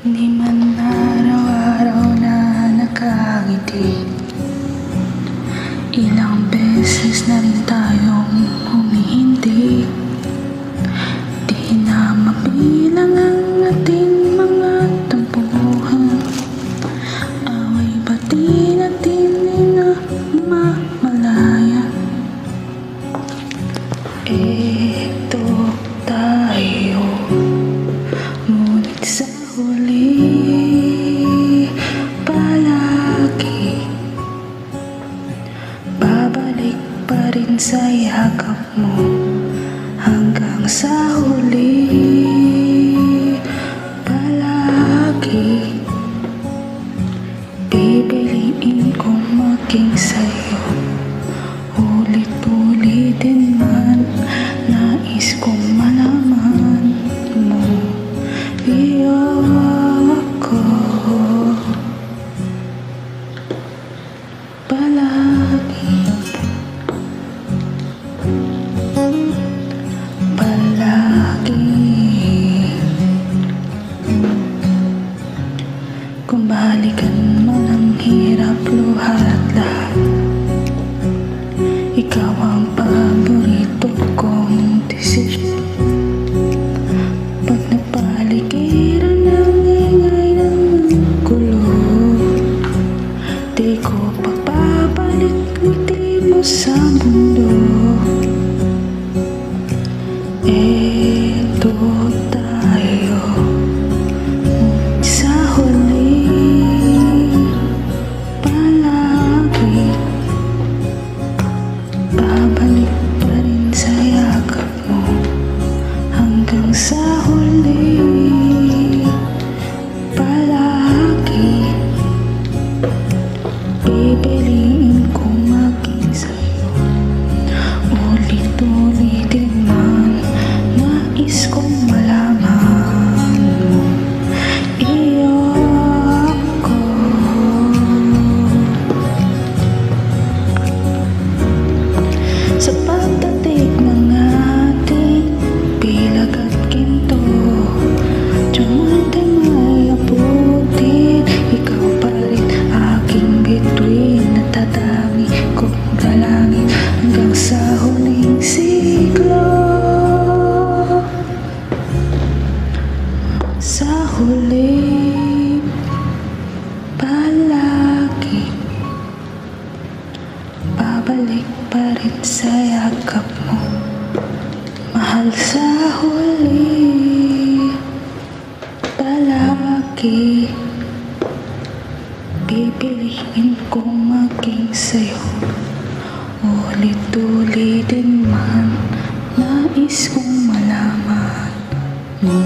Di man araw-araw na nakangiti Ilang beses na rin tayong humihindi sa yakap mo Hanggang sa huli. Palagi Pipiliin kong maging sa'yo. Ulit-ulitin man Palagi Kung balikan mo ng hirap luhat lahat. Ikaw ang paborito kong desisyon Di ko pagpapalit ngiti mo sa mundo Pipiliin kong Ulit-ulitin man Nais kong malaman mo. Iyo ako Sa pagdating dalangin Hanggang sa huling siglo. Sa huli Palagi Babalik pa rin sa yakap mo. Mahal maging sa'yo Ulit-ulitin man Nais kong malaman. mo